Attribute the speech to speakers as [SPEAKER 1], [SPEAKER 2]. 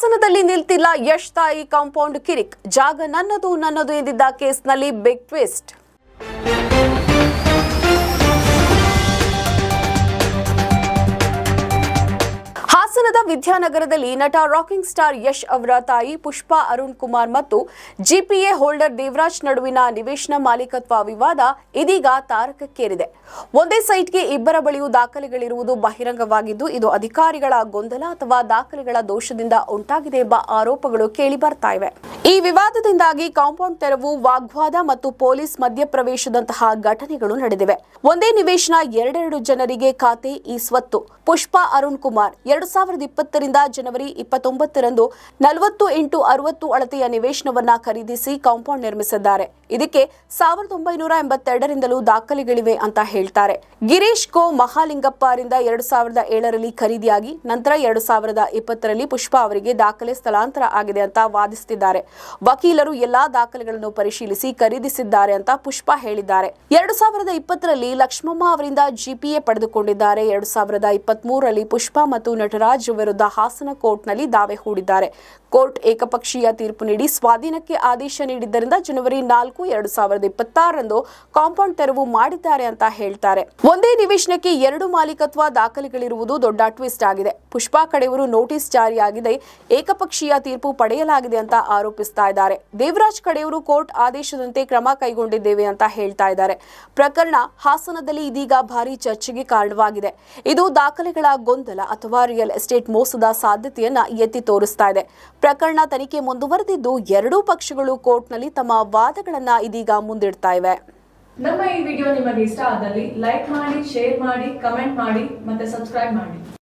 [SPEAKER 1] ಹಾಸನದಲ್ಲಿ ನಿಲ್ತಿಲ್ಲ ಯಶ್ ತಾಯಿ ಕಾಂಪೌಂಡ್ ಕಿರಿಕ್. ಜಾಗ ನನ್ನದು ನನ್ನದು ಎಂದಿದ್ದ ಕೇಸ್ನಲ್ಲಿ ಬಿಗ್ ಟ್ವಿಸ್ಟ್ ವಿದ್ಯಾನಗರದಲ್ಲಿ ನಟ ರಾಕಿಂಗ್ ಸ್ಟಾರ್ ಯಶ್ ಅವರ ತಾಯಿ ಪುಷ್ಪಾ ಅರುಣ್ ಕುಮಾರ್ ಮತ್ತು ಜಿಪಿಎ ಹೋಲ್ಡರ್ ದೇವರಾಜ್ ನಡುವಿನ ನಿವೇಶನ ಮಾಲೀಕತ್ವ ವಿವಾದ ಇದೀಗ ತಾರಕಕ್ಕೇರಿದೆ. ಒಂದೇ ಸೈಟ್ಗೆ ಇಬ್ಬರ ಬಳಿಯೂ ದಾಖಲೆಗಳಿರುವುದು ಬಹಿರಂಗವಾಗಿದ್ದು, ಇದು ಅಧಿಕಾರಿಗಳ ಗೊಂದಲ ಅಥವಾ ದಾಖಲೆಗಳ ದೋಷದಿಂದ ಉಂಟಾಗಿದೆ ಎಂಬ ಆರೋಪಗಳು ಕೇಳಿಬರ್ತಾ ಇವೆ. ಈ ವಿವಾದದಿಂದಾಗಿ ಕಾಂಪೌಂಡ್ ತೆರವು, ವಾಗ್ವಾದ ಮತ್ತು ಪೊಲೀಸ್ ಮಧ್ಯಪ್ರವೇಶದಂತಹ ಘಟನೆಗಳು ನಡೆದಿವೆ. ಒಂದೇ ನಿವೇಶನ ಎರಡೆರಡು ಜನರಿಗೆ ಖಾತೆ, ಈ ಸ್ವತ್ತು. ಪುಷ್ಪಾ ಅರುಣ್ ಕುಮಾರ್, ಎರಡು ಸಾವಿರದ ಇಪ್ಪತ್ತರಿಂದ ಜನವರಿ ಇಪ್ಪತ್ತೊಂಬತ್ತರಂದು ನಲವತ್ತು ಇಂಟು ಅರವತ್ತು ಅಳತೆಯ ನಿವೇಶನವನ್ನ ಖರೀದಿಸಿ ಕಾಂಪೌಂಡ್ ನಿರ್ಮಿಸಿದ್ದಾರೆ. ಇದಕ್ಕೆ ಸಾವಿರದ ಒಂಬೈನೂರ ಎಂಬತ್ತೆರಡರಿಂದಲೂ ದಾಖಲೆಗಳಿವೆ ಅಂತ ಹೇಳ್ತಾರೆ. ಗಿರೀಶ್ ಕೋ ಮಹಾಲಿಂಗಪ್ಪ ಅವರಿಂದ ಎರಡು ಸಾವಿರದ ಏಳರಲ್ಲಿ ಖರೀದಿಯಾಗಿ ನಂತರ ಎರಡು ಸಾವಿರದ ಇಪ್ಪತ್ತರಲ್ಲಿ ಪುಷ್ಪಾ ಅವರಿಗೆ ದಾಖಲೆ ಸ್ಥಳಾಂತರ ಆಗಿದೆ ಅಂತ ವಾದಿಸುತ್ತಿದ್ದಾರೆ. ವಕೀಲರು ಎಲ್ಲಾ ದಾಖಲೆಗಳನ್ನು ಪರಿಶೀಲಿಸಿ ಖರೀದಿಸಿದ್ದಾರೆ ಅಂತ ಪುಷ್ಪಾ ಹೇಳಿದ್ದಾರೆ. ಎರಡು ಸಾವಿರದ ಇಪ್ಪತ್ತರಲ್ಲಿ ಲಕ್ಷ್ಮಮ್ಮ ಅವರಿಂದ ಜಿಪಿಎ ಪಡೆದುಕೊಂಡಿದ್ದಾರೆ. ಎರಡು ಸಾವಿರದ ಇಪ್ಪತ್ಮೂರರಲ್ಲಿ ಪುಷ್ಪಾ ಮತ್ತು ನಟರಾಜ್ ವಿರುದ್ಧ ಹಾಸನ ಕೋರ್ಟ್ನಲ್ಲಿ ದಾವೆ ಹೂಡಿದ್ದಾರೆ. ಕೋರ್ಟ್ ಏಕಪಕ್ಷೀಯ ತೀರ್ಪು ನೀಡಿ ಸ್ವಾಧೀನಕ್ಕೆ ಆದೇಶ ನೀಡಿದ್ದರಿಂದ ಜನವರಿ ನಾಲ್ಕು, ಎರಡು ಸಾವಿರದ ಇಪ್ಪತ್ತಾರರಂದು ಕಾಂಪೌಂಡ್ ತೆರವು ಮಾಡಿದ್ದಾರೆ ಅಂತ ಹೇಳ್ತಾರೆ. ಒಂದೇ ನಿವೇಶನಕ್ಕೆ ಎರಡು ಮಾಲೀಕತ್ವ ದಾಖಲೆಗಳಿರುವುದು ದೊಡ್ಡ ಟ್ವಿಸ್ಟ್ ಆಗಿದೆ. ಪುಷ್ಪಾ ಕಡೆಯವರು ನೋಟಿಸ್ ಜಾರಿಯಾಗಿದೆ. ಏಕಪಕ್ಷೀಯ ತೀರ್ಪು ಪಡೆಯಲಾಗಿದೆ ಅಂತ ಆರೋಪಿಸ್ತಾ ಇದ್ದಾರೆ. ದೇವರಾಜ್ ಕಡೆಯವರು ಕೋರ್ಟ್ ಆದೇಶದಂತೆ ಕ್ರಮ ಕೈಗೊಂಡಿದ್ದೇವೆ ಅಂತ ಹೇಳ್ತಾ ಇದ್ದಾರೆ. ಪ್ರಕರಣ ಹಾಸನದಲ್ಲಿ ಇದೀಗ ಭಾರಿ ಚರ್ಚೆಗೆ ಕಾರಣವಾಗಿದೆ. ಇದು ದಾಖಲೆಗಳ ಗೊಂದಲ ಅಥವಾ ರಿಯಲ್ ಎಸ್ಟೇಟ್ ಮೋಸದ ಸಾಧ್ಯತೆಯನ್ನ ಎತ್ತಿ ತೋರಿಸ್ತಾ ಇದೆ. ಪ್ರಕರಣ ತನಿಖೆ ಮುಂದುವರೆದಿದ್ದು ಎರಡೂ ಪಕ್ಷಗಳು ಕೋರ್ಟ್ನಲ್ಲಿ ತಮ್ಮ ವಾದಗಳನ್ನ ಇದೀಗ ಮುಂದಿಡ್ತಾ ಇವೆ.
[SPEAKER 2] ನಮ್ಮ ಈ ವಿಡಿಯೋ ನಿಮಗೆ ಇಷ್ಟ ಆದಲ್ಲಿ ಲೈಕ್ ಮಾಡಿ, ಶೇರ್ ಮಾಡಿ, ಕಮೆಂಟ್ ಮಾಡಿ ಮತ್ತೆ ಸಬ್ಸ್ಕ್ರೈಬ್ ಮಾಡಿ.